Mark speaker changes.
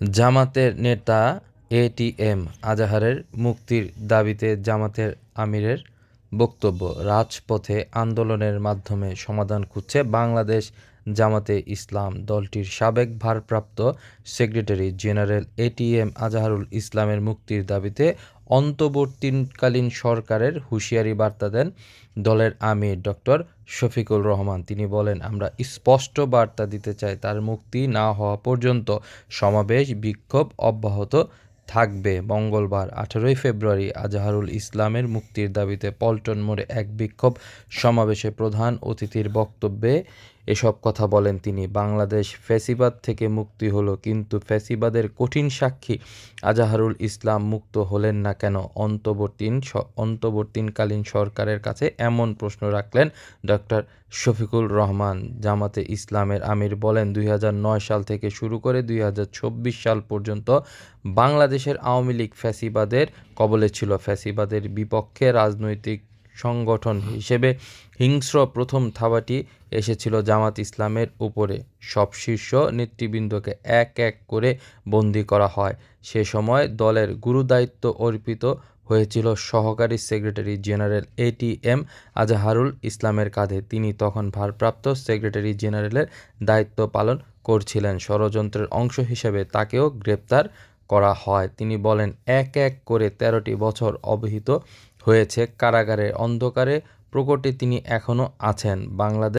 Speaker 1: জামাতের নেতা এটিএম আজাহারের মুক্তির দাবিতে জামাতের আমিরের বক্তব্য। রাজপথে আন্দোলনের মাধ্যমে সমাধান খুঁজছে বাংলাদেশ জামাতে ইসলাম দলটির সাবেক ভারপ্রাপ্ত সেক্রেটারি জেনারেল এটিএম আজাহারুল ইসলামের মুক্তির দাবিতে অন্তর্বর্তীকালীন সরকারের হুঁশিয়ারি বার্তা দেন দলের আমির ডক্টর শফিকুল রহমান। তিনি বলেন, আমরা স্পষ্ট বার্তা দিতে চাই, তার মুক্তি না হওয়া পর্যন্ত সমাবেশ, বিক্ষোভ অব্যাহত থাকবে। মঙ্গলবার, আঠারোই ফেব্রুয়ারি, আজাহারুল ইসলামের মুক্তির দাবিতে পল্টন মোড়ে এক বিক্ষোভ সমাবেশে প্রধান অতিথির বক্তব্যে এসব কথা বলেন তিনি। বাংলাদেশ ফ্যাসিবাদ থেকে মুক্তি হলো, কিন্তু ফ্যাসিবাদের কঠিন সাক্ষী আজাহারুল ইসলাম মুক্ত হলেন না কেন? অন্তর্বর্তীন অন্তর্বর্তীকালীন সরকারের কাছে এমন প্রশ্ন রাখলেন ডক্টর শফিকুল রহমান। জামাতে ইসলামের আমির বলেন, দুই হাজার নয় সাল থেকে শুরু করে দুই সাল পর্যন্ত বাংলাদেশের আওয়ামী লীগ ফ্যাসিবাদের কবলে ছিল। ফ্যাসিবাদের বিপক্ষে রাজনৈতিক সংগঠন হিসেবে হিংস্র প্রথম থাবাটি এসেছিল জামাত ইসলামের উপরে। সব শীর্ষ নেতৃবৃন্দকে এক এক করে বন্দী করা হয়। সে সময় দলের গুরুদায়িত্ব অর্পিত হয়েছিল সহকারী সেক্রেটারি জেনারেল এটিএম আজাহারুল ইসলামের কাঁধে। তিনি তখন ভারপ্রাপ্ত সেক্রেটারি জেনারেলের দায়িত্ব পালন করছিলেন। ষড়যন্ত্রের অংশ হিসেবে তাকেও গ্রেপ্তার করা হয়। তিনি বলেন, এক এক করে তেরোটি বছর অবহিত হয়েছে কারাগারের অন্ধকারে প্রকটে তিনি এখনও আছেন। বাংলাদেশ